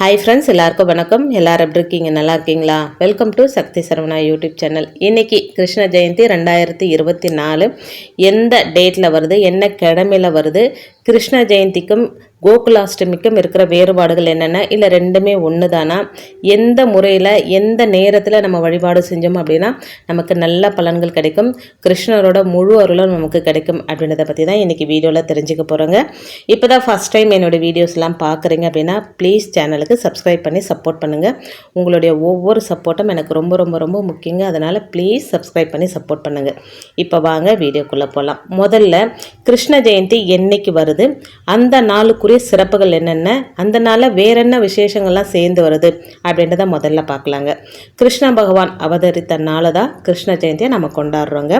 Hi friends எல்லாருக்கும் வணக்கம். எல்லாரும் எப்படி இருக்கீங்க? நல்லா இருக்கீங்களா? Welcome to Shakthi Saravana YouTube channel. இன்றைக்கி கிருஷ்ண ஜெயந்தி ரெண்டாயிரத்தி இருபத்தி நாலு. எந்த டேட்டில் வருது? என்ன கிழமையில் வருது? கிருஷ்ண ஜெயந்திக்கும் கோகுலாஷ்டமிக்கும் இருக்கிற வேறுபாடுகள் என்னென்ன? இல்லை ரெண்டுமே ஒன்று தானா எந்த முறையில் எந்த நேரத்தில் நம்ம வழிபாடு செஞ்சோம் அப்படின்னா நமக்கு நல்ல பலன்கள் கிடைக்கும். கிருஷ்ணரோட முழு அருளும் நமக்கு கிடைக்கும் அப்படின்றத பற்றி தான் இன்றைக்கி வீடியோவில் தெரிஞ்சுக்க போகிறோங்க இப்போ தான் ஃபஸ்ட் டைம் என்னோடய வீடியோஸ்லாம் பார்க்குறீங்க அப்படின்னா ப்ளீஸ் சேனலுக்கு சப்ஸ்கிரைப் பண்ணி சப்போர்ட் பண்ணுங்கள் உங்களுடைய ஒவ்வொரு சப்போர்ட்டும் எனக்கு ரொம்ப ரொம்ப ரொம்ப முக்கியங்க. அதனால் ப்ளீஸ் சப்ஸ்கிரைப் பண்ணி சப்போர்ட் பண்ணுங்கள் இப்போ வாங்க வீடியோக்குள்ளே போகலாம் முதல்ல கிருஷ்ண ஜெயந்தி என்னைக்கு வருது? அந்த நாளுக்குரிய சிறப்புகள் என்னென்ன அந்த நாளில் வேற என்ன விசேஷங்கள்லாம் சேர்ந்து வருது அப்படின்றத முதல்ல பார்க்கலாங்க. கிருஷ்ண பகவான் அவதரித்த நாளை தான் கிருஷ்ண ஜெயந்தியை நம்ம கொண்டாடுறோங்க.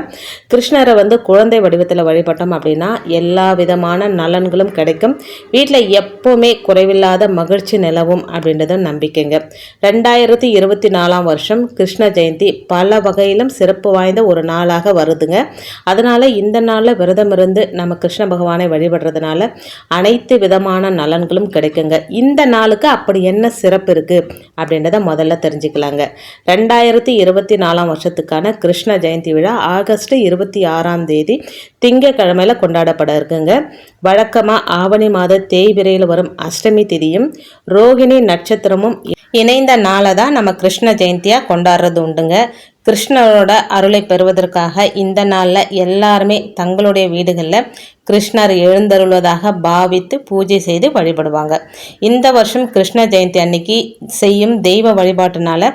கிருஷ்ணரை வந்து குழந்தை வடிவத்தில் வழிபட்டோம் அப்படின்னா எல்லா விதமான நலன்களும் கிடைக்கும். வீட்டில் எப்போவுமே குறைவில்லாத மகிழ்ச்சி நிலவும் அப்படின்றது நம்பிக்கைங்க. ரெண்டாயிரத்தி இருபத்தி நாலாம் வருஷம் கிருஷ்ண ஜெயந்தி பல வகையிலும் சிறப்பு வாய்ந்த ஒரு நாளாக வருதுங்க. அதனால் இந்த நாளில் விரதம் இருந்து நம்ம கிருஷ்ண பகவானை வழிபடுறதுனால அனைத்து வித விதமான நலன்களும் கிடைக்குங்க. இந்த நாளுக்கு அப்படி என்ன சிறப்பு இருக்குது அப்படின்றத முதல்ல தெரிஞ்சுக்கலாங்க. ரெண்டாயிரத்தி இருபத்தி நாலாம் வருஷத்துக்கான கிருஷ்ண ஜெயந்தி விழா ஆகஸ்ட் இருபத்தி ஆறாம் தேதி திங்கக்கிழமையில் கொண்டாடப்பட இருக்குங்க. வழக்கமாக ஆவணி மாத தேய்பிரையில் வரும் அஷ்டமி திதியும் ரோகிணி நட்சத்திரமும் இணைந்த நாளை தான் நம்ம கிருஷ்ண ஜெயந்தியாக கொண்டாடுறது உண்டுங்க. கிருஷ்ணரோட அருளை பெறுவதற்காக இந்த நாளில் எல்லாருமே தங்களுடைய வீடுகளில் கிருஷ்ணர் எழுந்தருள்வதாக பாவித்து பூஜை செய்து வழிபடுவாங்க. இந்த வருஷம் கிருஷ்ண ஜெயந்தி அன்னைக்கு செய்யும் தெய்வ வழிபாட்டுனால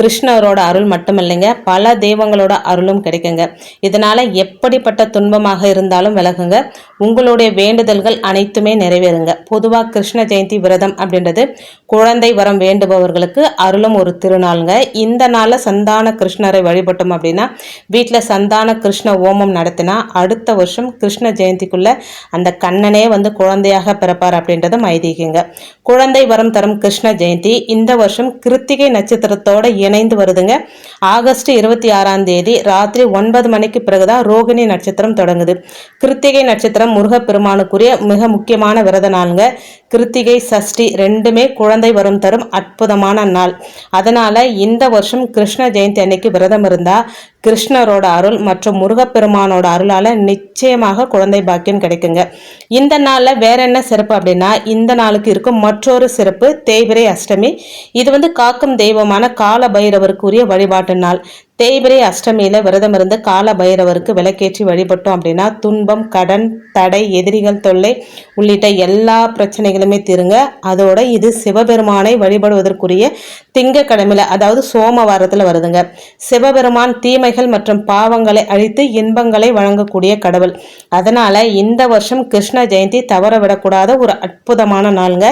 கிருஷ்ணரோட அருள் மட்டுமில்லைங்க. பல தெய்வங்களோட அருளும் கிடைக்குங்க. இதனால எப்படிப்பட்ட துன்பமாக இருந்தாலும் விலகுங்க. உங்களுடைய வேண்டுதல்கள் அனைத்துமே நிறைவேறுங்க. பொதுவாக கிருஷ்ண ஜெயந்தி விரதம் அப்படின்றது குழந்தை வரம் வேண்டுபவர்களுக்கு அருளும் ஒரு திருநாளுங்க. இந்த நாளில் சந்தான கிருஷ்ணரை வழிபட்டோம் அப்படின்னா வீட்டில் சந்தான கிருஷ்ண ஓமம் நடத்தினா அடுத்த வருஷம் கிருஷ்ண ஜெயந்திக்குள்ள அந்த கண்ணனே வந்து குழந்தையாக பிறப்பார் அப்படின்றதும் ஐதீகங்க குழந்தை வரம் தரும் கிருஷ்ண ஜெயந்தி. இந்த வருஷம் கிருத்திகை நட்சத்திரத்தோட இணைந்து வருதுங்க. ஆகஸ்ட் இருபத்தி ஆறாம் தேதி ராத்திரி ஒன்பது மணிக்கு பிறகுதான் ரோகிணி நட்சத்திரம் தொடங்குது. கிருத்திகை நட்சத்திரம் முருகப்பெருமானுக்குரிய மிக முக்கியமான விரத நாளுங்க. கிருத்திகை சஷ்டி ரெண்டுமே குழந்தை வரும் தரும் அற்புதமான நாள். அதனால இந்த வருஷம் கிருஷ்ண ஜெயந்தி அன்னைக்கு விரதம் இருந்தா கிருஷ்ணரோட அருள் மற்றும் முருகப்பெருமானோட அருளால நிச்சயமாக குழந்தை பாக்கியம் கிடைக்குங்க. இந்த நாளில் வேற என்ன சிறப்பு அப்படின்னா இந்த நாளுக்கு இருக்கும் மற்றொரு சிறப்பு தேய்பிரை அஷ்டமி. இது வந்து காக்கும் தெய்வமான கால பைரவருக்குரிய வழிபாட்டு நாள். தேய்பிரை அஷ்டமியில விரதம் இருந்து கால பைரவருக்கு விளக்கேற்றி வழிபட்டோம் அப்படின்னா துன்பம் கடன் தடை எதிரிகள் தொல்லை உள்ளிட்ட எல்லா பிரச்சனைகளுமே தீருங்க. அதோட இது சிவபெருமானை வழிபடுவதற்குரிய திங்கக்கிழமையில அதாவது சோமவாரத்தில் வருதுங்க. சிவபெருமான் தீமைகள் மற்றும் பாவங்களை அழித்து இன்பங்களை வழங்கக்கூடிய கடவுள். அதனால இந்த வருஷம் கிருஷ்ண ஜெயந்தி தவற விடக்கூடாத ஒரு அற்புதமான நாளுங்க.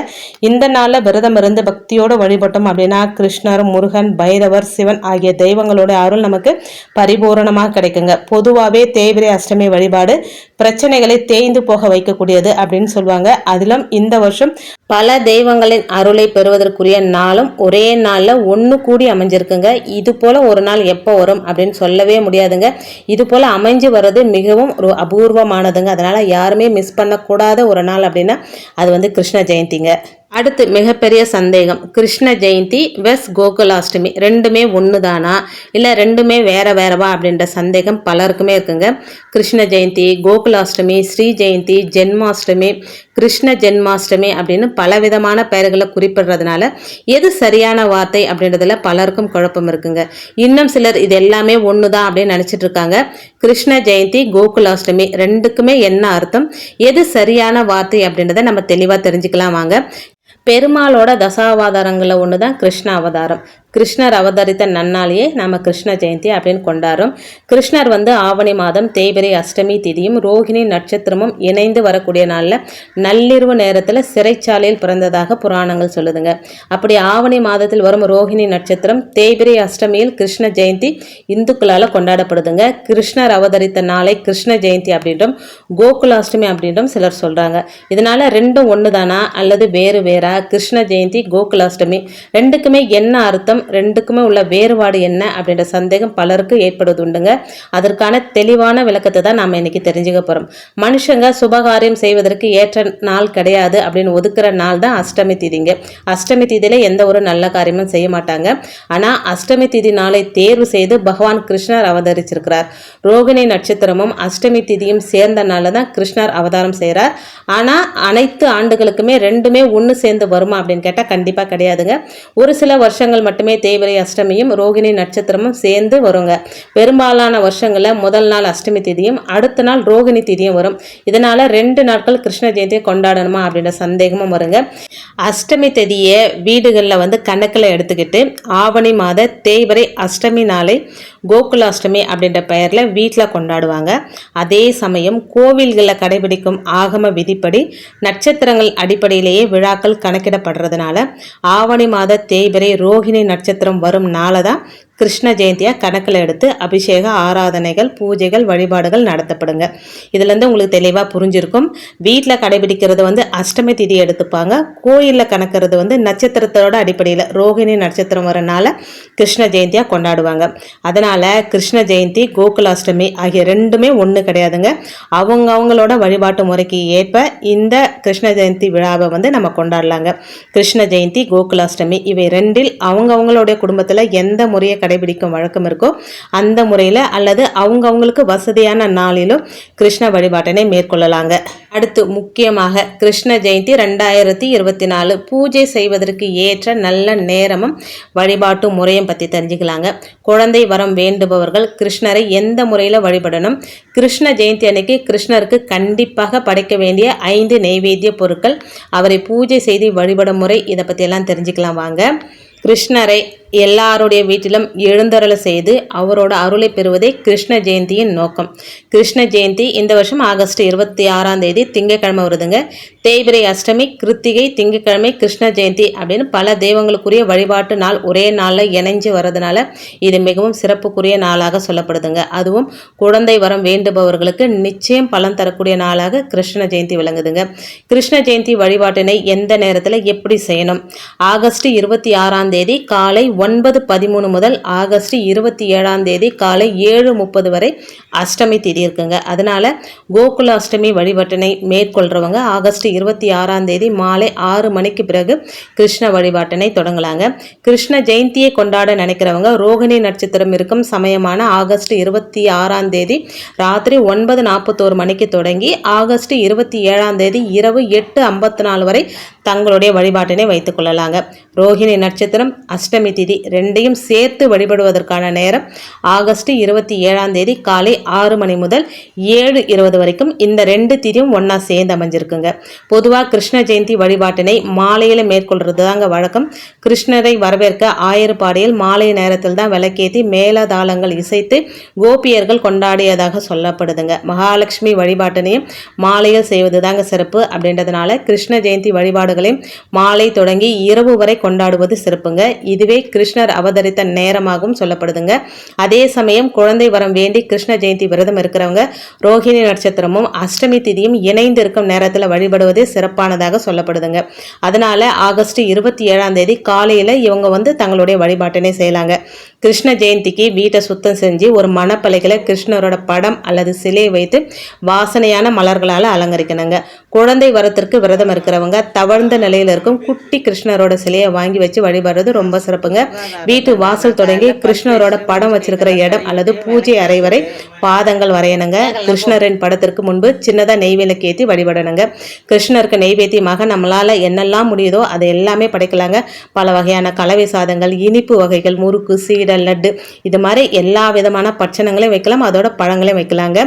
இந்த நாளில் விரதம் இருந்து பக்தியோடு வழிபட்டோம் அப்படின்னா கிருஷ்ணர் முருகன் பைரவர் சிவன் ஆகிய தெய்வங்களோட அருள் நமக்கு பரிபூரணமாக கிடைக்குங்க. பொதுவாகவே தேய்பிரை அஷ்டமி வழிபாடு பிரச்சனைகளை தேய்ந்து போக வைக்கக்கூடியது அப்படின்னு சொல்லுவாங்க. அதிலும் இந்த வருஷம் பல தெய்வங்களின் அருளை பெறுவதற்குரிய நாளும் ஒரே நாளில் ஒன்று கூடி அமைஞ்சிருக்குங்க. இது போல ஒரு நாள் எப்போ வரும் அப்படின்னு சொல்லவே முடியாதுங்க. இது போல அமைஞ்சு வர்றது மிகவும் ஒரு அபூர்வமானதுங்க. அதனால் யாருமே மிஸ் பண்ணக்கூடாத ஒரு நாள் அப்படின்னா அது வந்து கிருஷ்ண ஜெயந்திங்க. அடுத்து மிகப்பெரிய சந்தேகம். கிருஷ்ண ஜெயந்தி வெஸ் கோகுலாஷ்டமி ரெண்டுமே ஒன்று தானா இல்லை ரெண்டுமே வேற வேறவா? அப்படின்ற சந்தேகம் பலருக்குமே இருக்குங்க. கிருஷ்ண ஜெயந்தி கோகுலாஷ்டமி ஸ்ரீ ஜெயந்தி ஜென்மாஷ்டமி கிருஷ்ண ஜென்மாஷ்டமி அப்படின்னு பலவிதமான பெயர்களை குறிப்பிடுறதுனால எது சரியான வார்த்தை அப்படின்றதுல பலருக்கும் குழப்பம் இருக்குங்க. இன்னும் சிலர் இது எல்லாமே ஒன்று தான் அப்படின்னு நினச்சிட்டு இருக்காங்க. கிருஷ்ண ஜெயந்தி கோகுலாஷ்டமி ரெண்டுக்குமே என்ன அர்த்தம்? எது சரியான வார்த்தை அப்படின்றத நம்ம தெளிவாக தெரிஞ்சுக்கலாம் வாங்க. பெருமாளோட தசாவதாரங்களில் ஒன்று தான் கிருஷ்ண அவதாரம். கிருஷ்ணர் அவதரித்த நன்னாளையே நாம் கிருஷ்ண ஜெயந்தி அப்படின்னு கொண்டாடுறோம். கிருஷ்ணர் வந்து ஆவணி மாதம் தேய்பிரை அஷ்டமி திதியும் ரோகிணி நட்சத்திரமும் இணைந்து வரக்கூடிய நாளில் நள்ளிரவு நேரத்தில் சிறைச்சாலையில் பிறந்ததாக புராணங்கள் சொல்லுதுங்க. அப்படி ஆவணி மாதத்தில் வரும் ரோகிணி நட்சத்திரம் தேய்பிரை அஷ்டமியில் கிருஷ்ண ஜெயந்தி இந்துக்களால் கொண்டாடப்படுதுங்க. கிருஷ்ணர் அவதரித்த நாளை கிருஷ்ண ஜெயந்தி அப்படின்றும் கோகுலாஷ்டமி அப்படின்றும் சிலர் சொல்கிறாங்க இதனால் ரெண்டும் ஒன்று தானா அல்லது வேறு வேறா? கிருஷ்ண ஜெயந்தி கோகுலாஷ்டமி ரெண்டுக்குமே என்ன அர்த்தம்? ரெண்டுக்குமே உள்ள வேறுபாடு என்ன அப்படின்ற சந்தேகம் பலருக்கு ஏற்படுவது உண்டுங்க அதற்கான தெளிவான விளக்கத்தை தான் நாம் இன்னைக்கு தெரிஞ்சுக்க போகிறோம் மனுஷங்க சுபகாரியம் செய்வதற்கு ஏற்ற நாள் கிடையாது அப்படின்னு ஒதுக்குற நாள் தான் அஷ்டமி திதிங்க. அஷ்டமி திதியில எந்த ஒரு நல்ல காரியமும் செய்ய மாட்டாங்க. ஆனால் அஷ்டமி திதி நாளை தேர்வு செய்து பகவான் கிருஷ்ணர் அவதரிச்சிருக்கிறார். ரோகிணி நட்சத்திரமும் அஷ்டமி திதியும் சேர்ந்தனால தான் கிருஷ்ணர் அவதாரம் செய்கிறார் ஆனால் அனைத்து ஆண்டுகளுக்குமே ரெண்டுமே ஒன்று சேர்ந்து வருமா அப்படின்னு கேட்டால் கண்டிப்பாக கிடையாதுங்க. ஒரு சில வருஷங்கள் மட்டுமே தேய்பிரை அஷ்டமியும் ரோகிணி நட்சத்திரமும் சேர்ந்து வருங்க. பெரும்பாலான வருஷங்களில் முதல் நாள் அஷ்டமி திதியும் அடுத்த நாள் ரோகிணி திதியும் வரும். இதனால் ரெண்டு நாட்கள் கிருஷ்ண ஜெயந்தியை கொண்டாடணுமா அப்படின்ற சந்தேகமும் வருங்க. அஷ்டமி திதியை வீடுகளில் வந்து கணக்கில் எடுத்துக்கிட்டு ஆவணி மாத தேய்பிரை அஷ்டமி நாளை கோகுலாஷ்டமி அப்படின்ற பெயரில் வீட்டில் கொண்டாடுவாங்க. அதே சமயம் கோவில்களில் கடைபிடிக்கும் ஆகம விதிப்படி நட்சத்திரங்கள் அடிப்படையிலேயே விழாக்கள் கணக்கிடப்படுறதுனால ஆவணி மாத தேய்பிரை ரோஹிணி நட்சத்திரம் வரும் நாளை தான் கிருஷ்ண ஜெயந்தியாக கணக்கில் எடுத்து அபிஷேக ஆராதனைகள் பூஜைகள் வழிபாடுகள் நடத்தப்படுங்க. இதுலேருந்து உங்களுக்கு தெளிவாக புரிஞ்சிருக்கும். வீட்டில் கடைபிடிக்கிறது வந்து அஷ்டமி திதி எடுத்துப்பாங்க. கோயிலில் கணக்கிறது வந்து நட்சத்திரத்தோட அடிப்படையில் ரோகிணி நட்சத்திரம் வரனால கிருஷ்ண ஜெயந்தியாக கொண்டாடுவாங்க. அதனால் கிருஷ்ண ஜெயந்தி கோகுலாஷ்டமி ஆகிய ரெண்டுமே ஒன்று கிடையாதுங்க. அவங்க அவங்களோட வழிபாட்டு முறைக்கு ஏற்ப இந்த கிருஷ்ண ஜெயந்தி விழாவை வந்து நம்ம கொண்டாடலாங்க. கிருஷ்ண ஜெயந்தி கோகுலாஷ்டமி இவை ரெண்டில் அவங்கவுங்களுடைய குடும்பத்தில் எந்த முறையை கடைபிடிக்கும் வழக்கம் இருக்கோ அந்த முறையில் அல்லது அவங்க அவங்களுக்கு வசதியான நாளிலும் கிருஷ்ண வழிபாட்டினை மேற்கொள்ளலாங்க. அடுத்து முக்கியமாக கிருஷ்ண ஜெயந்தி ரெண்டாயிரத்தி இருபத்தி நாலு. பூஜை செய்வதற்கு ஏற்ற நல்ல நேரமும் வழிபாட்டு முறையும் பற்றி தெரிஞ்சுக்கலாங்க. குழந்தை வரம் வேண்டுபவர்கள் கிருஷ்ணரை எந்த முறையில் வழிபடணும்? கிருஷ்ண ஜெயந்தி அன்னைக்கு கிருஷ்ணருக்கு கண்டிப்பாக படைக்க வேண்டிய ஐந்து நெய்வேத்திய பொருட்கள். அவரை பூஜை செய்து வழிபடும் முறை இதை பற்றியெல்லாம் தெரிஞ்சுக்கலாம் வாங்க. கிருஷ்ணரை எல்லாருடைய வீட்டிலும் எழுந்தருள செய்து அவரோட அருளை பெறுவதே கிருஷ்ண ஜெயந்தியின் நோக்கம். கிருஷ்ண ஜெயந்தி இந்த வருஷம் ஆகஸ்ட் இருபத்தி ஆறாம் தேதி திங்கக்கிழமை வருதுங்க. தேய்பிரை அஷ்டமி கிருத்திகை திங்கக்கிழமை கிருஷ்ண ஜெயந்தி அப்படின்னு பல தெய்வங்களுக்குரிய வழிபாட்டு நாள் ஒரே நாளில் இணைஞ்சு வர்றதுனால இது மிகவும் சிறப்புக்குரிய நாளாக சொல்லப்படுதுங்க. அதுவும் குழந்தை வரம் வேண்டுபவர்களுக்கு நிச்சயம் பலன் தரக்கூடிய நாளாக கிருஷ்ண ஜெயந்தி விளங்குதுங்க. கிருஷ்ண ஜெயந்தி வழிபாட்டினை எந்த நேரத்தில் எப்படி செய்யணும்? ஆகஸ்ட் இருபத்தி ஆறாம் தேதி காலை ஒன்பது பதிமூணு முதல் ஆகஸ்ட் இருபத்தி ஏழாம் தேதி காலை ஏழு முப்பது வரை அஷ்டமி திதி இருக்குங்க. அதனால கோகுல அஷ்டமி வழிபாட்டினை மேற்கொள்றவங்க ஆகஸ்ட் இருபத்தி ஆறாம் தேதி மாலை ஆறு மணிக்கு பிறகு கிருஷ்ண வழிபாட்டினை தொடங்கலாங்க. கிருஷ்ண ஜெயந்தியை கொண்டாட நினைக்கிறவங்க ரோகிணி நட்சத்திரம் இருக்கும் சமயமான ஆகஸ்ட் இருபத்தி ஆறாம் தேதி ராத்திரி ஒன்பது நாற்பத்தோரு மணிக்கு தொடங்கி ஆகஸ்ட் இருபத்தி ஏழாம் தேதி இரவு எட்டு ஐம்பத்தி நாலு வரை தங்களுடைய வழிபாட்டினை வைத்துக் கொள்ளலாங்க. ரோஹிணி நட்சத்திரம் அஷ்டமி திதி ரெண்டையும் சேர்த்து வழிபடுவதற்கான நேரம் ஆகஸ்ட் இருபத்தி ஏழாம் தேதி காலை ஆறு மணி முதல் ஏழு இருபது வரைக்கும் இந்த ரெண்டு திதியும் ஒன்றா சேர்ந்து அமைஞ்சிருக்குங்க. பொதுவாக கிருஷ்ண ஜெயந்தி வழிபாட்டினை மாலையில் மேற்கொள்றது தாங்க வழக்கம். கிருஷ்ணரை வரவேற்க ஆயர்பாடியில் மாலை நேரத்தில் தான் விளக்கேற்றி மேலதாளங்கள் இசைத்து கோபியர்கள் கொண்டாடியதாக சொல்லப்படுதுங்க. மகாலட்சுமி வழிபாட்டினையும் மாலையில் செய்வது தாங்க சிறப்பு. அப்படின்றதுனால கிருஷ்ண ஜெயந்தி வழிபாடுகளை மாலை தொடங்கி இரவு வரை கொண்டாடுவது சிறப்புங்க. இதுவே கிருஷ்ணர் அவதரித்த நேரமாகவும் சொல்லப்படுதுங்க. அதே சமயம் குழந்தை வரம் வேண்டி கிருஷ்ண ஜெயந்தி விரதம் இருக்கிறவங்க ரோஹிணி நட்சத்திரமும் அஷ்டமி திதியும் இணைந்து இருக்கும் நேரத்தில் வழிபடுவது சிறப்பானதாக சொல்லப்படுதுங்க. அதனால ஆகஸ்ட் இருபத்தி ஏழாம் தேதி காலையில் இவங்க வந்து தங்களுடைய வழிபாட்டினை செய்யலாங்க. கிருஷ்ண ஜெயந்திக்கு வீட்டை சுத்தம் செஞ்சு ஒரு மணப்பலைகளை கிருஷ்ணரோட படம் அல்லது சிலையை வைத்து வாசனையான மலர்களால் அலங்கரிக்கணுங்க. குழந்தை வரத்திற்கு விரதம் இருக்கிறவங்க தவழ் தாழ்ந்த நிலையில் இருக்கும் குட்டி கிருஷ்ணரோட சிலையை வாங்கி வச்சு வழிபடுறது ரொம்ப சிறப்புங்க. வீட்டு வாசல் தொடங்கி கிருஷ்ணரோட படம் வச்சிருக்கிற இடம் அல்லது பூஜை அறை வரை பாதங்கள் வரையணுங்க. கிருஷ்ணரின் படத்திற்கு முன்பு சின்னதாக நெய்வேலுக்கு ஏற்றி வழிபடணுங்க. கிருஷ்ணருக்கு நெய்வேத்தியமாக நம்மளால் என்னெல்லாம் முடியுதோ அதை எல்லாமே படைக்கலாங்க. பல வகையான கலவை சாதங்கள் இனிப்பு வகைகள் முறுக்கு சீடல் லட்டு இது மாதிரி எல்லா விதமான பட்சணங்களையும் வைக்கலாம். அதோட பழங்களையும் வைக்கலாங்க.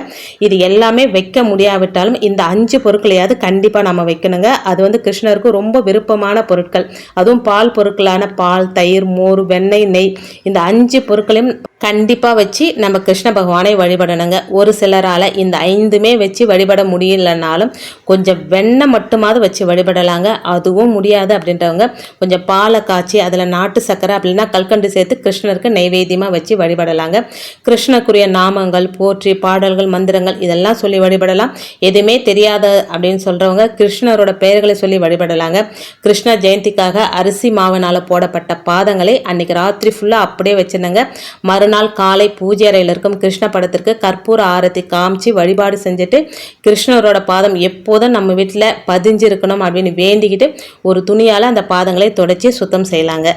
இது எல்லாமே வைக்க முடியாவிட்டாலும் இந்த அஞ்சு பொருட்களையாவது கண்டிப்பாக நம்ம வைக்கணுங்க. அது வந்து கிருஷ்ணருக்கு ரொம்ப விருப்பமான பொருட்கள். அதுவும் பால் பொருட்களான பால் தயிர் மோர் வெண்ணெய் நெய். இந்த அஞ்சு பொருட்களையும் கண்டிப்பாக வச்சு நம்ம கிருஷ்ண பகவானை வழிபடணுங்க. ஒரு சிலரால் இந்த ஐந்துமே வச்சு வழிபட முடியலனாலும் கொஞ்சம் வெண்ணெய் மட்டுமாவது வச்சு வழிபடலாங்க. அதுவும் முடியாது அப்படின்றவங்க கொஞ்சம் பாலை காய்ச்சி அதில் நாட்டு சக்கரை அப்படின்னா கல்கண்டு சேர்த்து கிருஷ்ணருக்கு நைவேத்தியமாக வச்சு வழிபடலாங்க. கிருஷ்ணக்குரிய நாமங்கள் போற்றி பாடல்கள் மந்திரங்கள் இதெல்லாம் சொல்லி வழிபடலாம். எதுவுமே தெரியாத அப்படின்னு சொல்கிறவங்க கிருஷ்ணரோட பெயர்களை சொல்லி போடலாங்க கிருஷ்ண ஜெயந்திக்காக அரிசி மாவினால் போடப்பட்ட பாதங்களை அன்னைக்கு ராத்திரி ஃபுல்லாக அப்படியே வச்சிருந்தாங்க. மறுநாள் காலை பூஜை அறையில் இருக்கும் கிருஷ்ண படத்திற்கு கற்பூர ஆரத்தி காமிச்சு வழிபாடு செஞ்சுட்டு கிருஷ்ணரோட பாதம் எப்போதும் நம்ம வீட்டில் பதிஞ்சிருக்கணும் அப்படின்னு வேண்டிக்கிட்டு ஒரு துணியால் அந்த பாதங்களை தொடச்சி சுத்தம் செய்யலாங்க.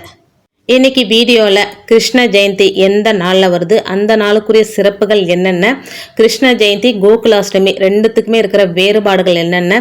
இன்னைக்கு வீடியோவில் கிருஷ்ண ஜெயந்தி எந்த நாளில் வருது அந்த நாளுக்குரிய சிறப்புகள் என்னென்ன கிருஷ்ண ஜெயந்தி கோகுலாஷ்டமி ரெண்டுத்துக்குமே இருக்கிற வேறுபாடுகள் என்னென்ன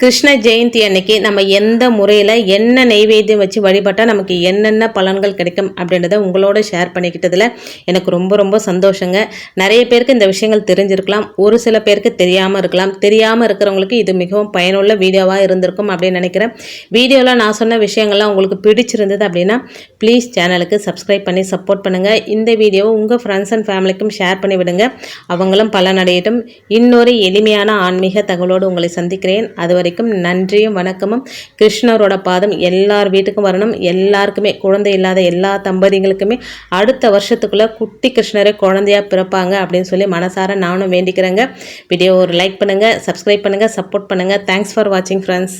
கிருஷ்ண ஜெயந்தி அன்னைக்கு நம்ம எந்த முறையில் என்ன நெய்வேத்தியம் வச்சு வழிபட்டால் நமக்கு என்னென்ன பலன்கள் கிடைக்கும் அப்படின்றத உங்களோட ஷேர் பண்ணிக்கிட்டதில் எனக்கு ரொம்ப ரொம்ப சந்தோஷங்க. நிறைய பேருக்கு இந்த விஷயங்கள் தெரிஞ்சிருக்கலாம். ஒரு சில பேருக்கு தெரியாமல் இருக்கலாம். தெரியாமல் இருக்கிறவங்களுக்கு இது மிகவும் பயனுள்ள வீடியோவாக இருந்திருக்கும் அப்படின்னு நினைக்கிறேன். வீடியோவில் நான் சொன்ன விஷயங்கள்லாம் உங்களுக்கு பிடிச்சிருந்தது அப்படின்னா ப்ளீஸ் சேனலுக்கு சப்ஸ்கிரைப் பண்ணி சப்போர்ட் பண்ணுங்கள் இந்த வீடியோவை உங்கள் ஃப்ரெண்ட்ஸ் அண்ட் ஃபேமிலிக்கும் ஷேர் பண்ணி விடுங்க. அவங்களும் பலனடையட்டும். இன்னொரு எளிமையான ஆன்மீக தகவலோடு உங்களை சந்திக்கிறேன். அது வரைக்கும் நன்றியும் வணக்கமும். கிருஷ்ணரோட பாதம் எல்லார் வீட்டுக்கும் வரணும். எல்லாருக்குமே குழந்தை இல்லாத எல்லா தம்பதிகளுக்குமே அடுத்த வருஷத்துக்குள்ளே குட்டி கிருஷ்ணரே குழந்தையா பிறப்பாங்க அப்படின்னு சொல்லி மனசார நானும் வேண்டிக்கிறேங்க. வீடியோ ஒரு லைக் பண்ணுங்கள் சப்ஸ்கிரைப் பண்ணுங்கள் சப்போர்ட் பண்ணுங்கள் தேங்க்ஸ் ஃபார் வாட்சிங் ஃப்ரெண்ட்ஸ்